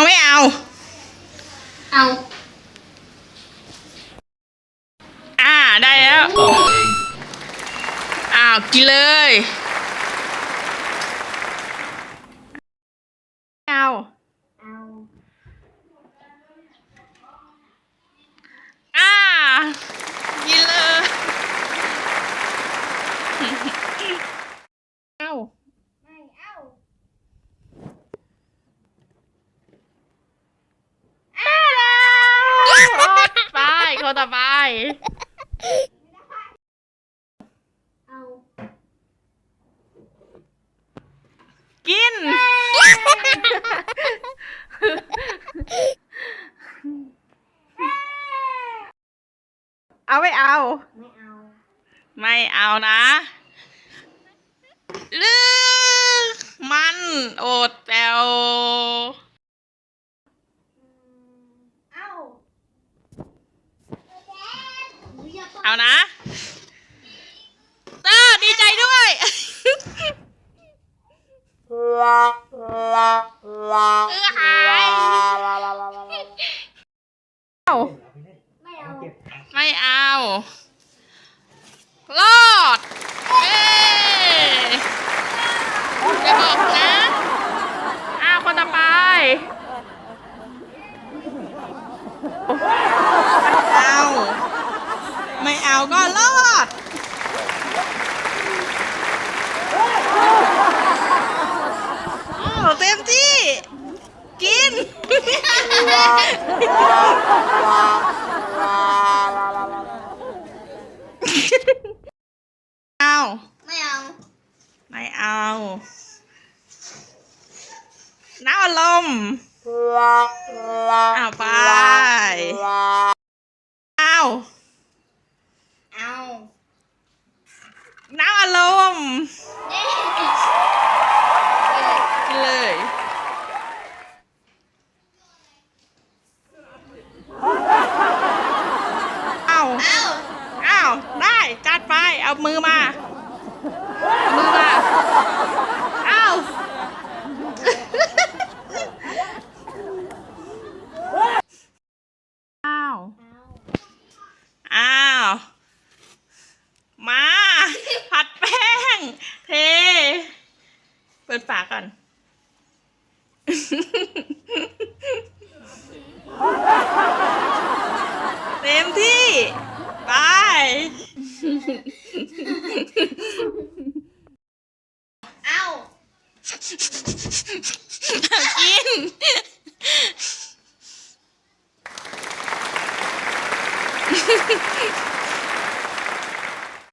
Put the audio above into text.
เอาไม่เอา เอา อ่าได้แล้วตอบเองอ้าวกินเลยเอาเอาอ่ากินเลยเอา ไม่เอา ได้แล้วไป คนต่อไปเอากิน เอาไม่เอา ไม่เอา ไม่เอานะลือมันอดแปว เอา เอานะเออดีใจด้วยเออหายเอาไม่เอา ไม่เอา รอด เย้จะบอกนะ อ้าว คนต่อไป เอา ไม่เอาก็รอดโอ้เต็มที่ กิน เอา ไม่เอา ไม่เอาน้ำอารมณ์เอาไป เอา เอา น้ำอารมณ์ เย้ กินเลย เอาเอาอ้าได้ จัดไป เอามือมา มือาวอ้าว อ้าว มา ผัดแป้ง เท เปิดฝาก่อน เต็มที่ ไป เอา กิน